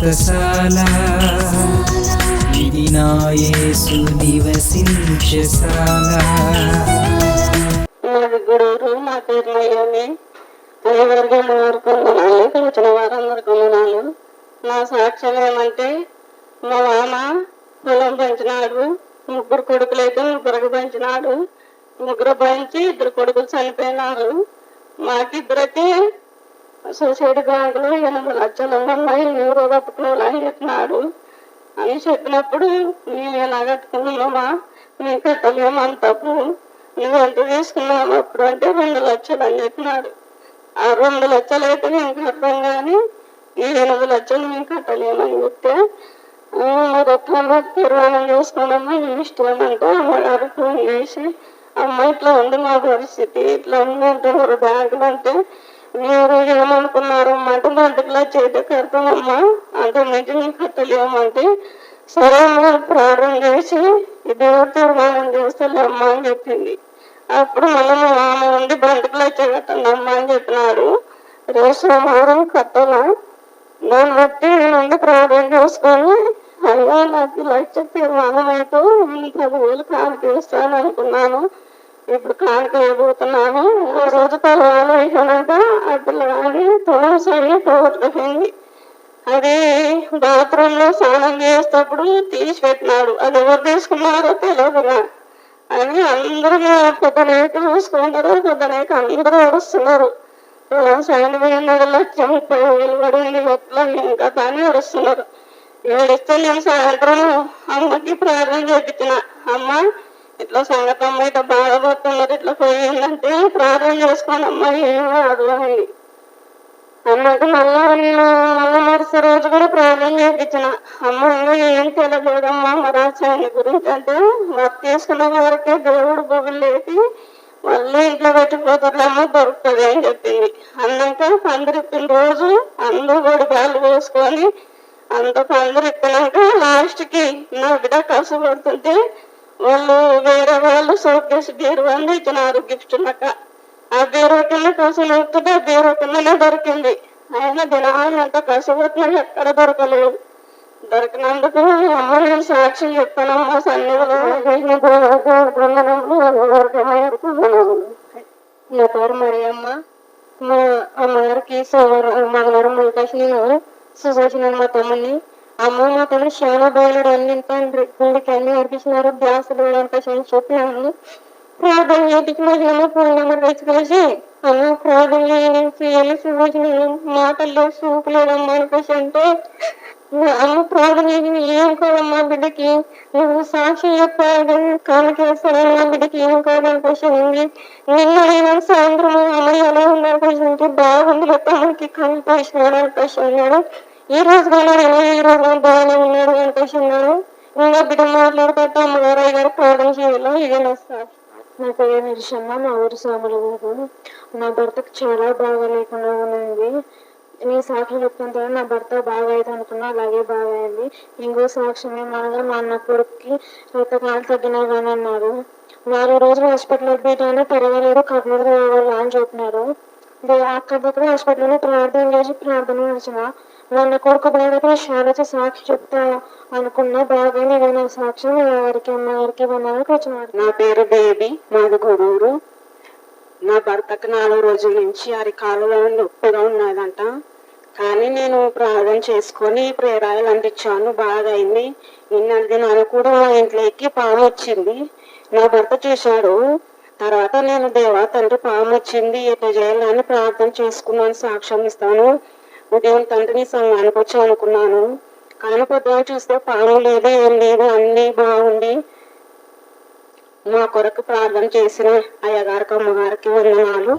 వ్రతశాల ఇది నా యేసు నివసించశాల మాది గుడూరు మా పేరు నయ్యని అయ్యగారికి వారికి వందనాలు ఇక్కడ వచ్చిన వారందరికి వందనాలు. నా సాక్ష్యం ఏమంటే మా మామ పొలం పెంచినాడు ముగ్గురు కొడుకులైతే ముగ్గురికి పెంచినాడు. ముగ్గురు పెంచి ఇద్దరు కొడుకులు చనిపోయినారు. మాకిద్దరైతే సొసైటీ బ్యాంకులో ఎనిమిది లక్షలు ఉన్నాయి ఎవరో అని చెప్పినాడు అని చెప్పినప్పుడు మేము ఎలా కట్టుకున్నామా మేము కట్టలేము అంత తప్పు నువ్వు ఎంత తీసుకున్నావు అప్పుడు? అంటే రెండు లక్షలు అని చెప్పినాడు. ఆ రెండు లక్షలు అయితే మేము కట్టాం కానీ ఈ ఎనిమిది లక్షలు మేము కట్టలేమని చెప్తే "ఆ, తీర్మానం చేసుకోవడమా మేము ఇష్టం అంటే అమ్మగారు ఫోన్ చేసి అమ్మ ఇట్లా ఉంది మా పరిస్థితి ఇట్లా ఉంది అంటున్నారు బ్యాంకులు అంటే మీరు ఏమనుకున్నారు అంటే బంతికిలా చేతి కడతామమ్మా అంత మించి కట్టలేమంటే సరే మీరు ప్రారంభం చేసి ఇది తీర్మానం చేస్తలేమ్మా అని చెప్పింది. అప్పుడు మళ్ళీ ఆమె ఉండి బంతికిలా చేయటండి అమ్మా అని చెప్పినారు. రేషన్ సోమవారం కట్టాలా. దాన్ని బట్టి నేను ప్రార్థన చేసుకొని అయ్యా నాకు లక్ష తీర్మానం అయితే నేను పదివేలు కానుక ఇస్తాను అనుకున్నాను ఇప్పుడు కానుక అయిపోతున్నాను ఓ రోజు తర్వాత అయిపోయినాక ఆ పిల్లగాడి తొలసరి పోగొట్టుకుపోయింది అది బాత్రూమ్లో స్నానం చేసేటప్పుడు తీసి పెట్టినాడు. అది ఎవరు తీసుకున్నారో తెలియదుగా అని అందరూ పొద్దునేక చూసుకుంటారు పొద్దునేక అందరూ అరుస్తున్నారు. సైన్ పోయిన లక్ష ముప్పై వేలు పడింది మొత్తం ఇంకా కానీ అరుస్తున్నారు. ఏడిస్తే నేను సాయంత్రం అమ్మకి ప్రార్థన చేపించిన. అమ్మ ఇట్లా సంగతి అమ్మ ఇట్లా బాధపడుతున్నారు ఇట్లా పోయిందంటే ప్రార్థన చేసుకోండి అమ్మ ఏమాడు అని. అన్నట్టు మళ్ళా మళ్ళీ మరుసటి రోజు కూడా ప్రార్థన చేయించిన. అమ్మ ఏం తెలియలేదమ్మా మరి గురించి అంటే వర్క్ చేసుకున్న వారికే దేవుడు బొగులు లేపి మళ్ళీ ఇంట్లో పెట్టిపోతారులేమో దొరుకుతుంది అని చెప్పింది. అన్నాక పందిరిప్పిన రోజు అందరూ కూడా బాలు పోసుకొని అంత పందిరి ఇప్పినాక లాస్ట్కి నా బిడ్డ కష్టపడుతుంటే వాళ్ళు వేరే వాళ్ళు సోకేసి బీరు వాళ్ళు ఇచ్చినారు గిఫ్ట్ లెక్క. ఆ బీరో కింద కోసం నొక్కుతుంటే బీరో కిందనే దొరికింది. ఆయన దినాలు అంత కష్టపడుతున్నా ఎక్కడ దొరకలేదు. దొరికినందుకు అమ్మ నేను సాక్షి చెప్తానమ్మా సన్నిధిలో నా పేరు మరియమ్మ. మా అమ్మగారికి సోమవారం మంగళవారం ములకాసి నేను మా తమ్ముని అమ్మో మా తమ్ముడు చాలా బాగున్నాడు అన్ని తండ్రి గుడికి అన్ని నడిపించినారు గ్యాసులు అవకాశం చెప్పినాను. ప్రార్థన చేయించిన ఫోన్ నెంబర్ తెచ్చుకోసి అమ్మ ప్రార్థన చేయాలి సుభాషిన మాటల్లో చూపలేదమ్మా అనిపించి అంటే అమ్మ ప్రార్థన చేసి ఏం కాదమ్మా బిడ్డకి? నువ్వు సాక్షి చెప్పాడు కాలకేస్తాను నా బిడ్డకి ఏం కాదని క్వశ్చన్ ఉంది. నిన్న సాయంత్రం అమ్మ ఎలా ఉన్నారు క్వశ్చన్ ఉంటే బాగుంది. లేకపోతే అమ్మకి కనిపించినాడు అని క్వశ్చన్ ఉన్నాడు. ఈ రోజు కూడా ఉన్నాడు ఇంకా బిడ్డ మాట్లాడుకుంటే అమ్మగారు అయ్యారు ప్రార్థన చేయాలి ఇదే నా సాక్షి నా పేరు మా ఊరు సోమలగారు నా భర్తకు చాలా బాగా లేకుండా ఉన్నది నీ సాక్షి చెప్తుంటే నా భర్త బాగా అయితే అనుకున్నా అలాగే బాగా అయింది ఇంకో సాక్ష్యం ఏమనగా మా అన్న కొడుకుకి రక్తకాలు తగ్గినా కానీ అన్నారు వారు రోజులు హాస్పిటల్ పెట్టాను పర్వాలేదు కర్నూలు రావాలి అని చెప్పినారు. అక్కడ దగ్గర హాస్పిటల్లో ప్రార్థన చేసి ప్రార్థన చేసిన. వాళ్ళ కొడుకు బాగా శారద సాక్షి చెప్తా అనుకున్న బాగానే నా సాక్ష్యం ఎవరికి అమ్మ వారికి వందనాలకు నా పేరు బేబీ మాది గురూరు నా భర్తకు నాలుగు రోజుల నుంచి అరికాలలో నొప్పిగా ఉన్నదంట. కానీ నేను ప్రార్థన చేసుకొని ప్రేరాయలు అందించాను. బాగా అయింది నిన్న దినాలు కూడా మా ఇంట్లోకి పాము వచ్చింది. నా భర్త చూశాడు. తర్వాత నేను దేవా తండ్రి పాము వచ్చింది. ఎట్లా చేయాలని ప్రార్థన చేసుకున్నాను సాక్ష్యం ఇస్తాను. ఉదయం తండ్రిని సంఘానికి అనుకున్నాను కానీ పొద్దున చూస్తే పాము లేదు ఏం లేదు అన్నీ బాగుండి మా కొరకు ప్రార్థన చేసిన అయ్యగారికి అమ్మగారికి వందనాలు.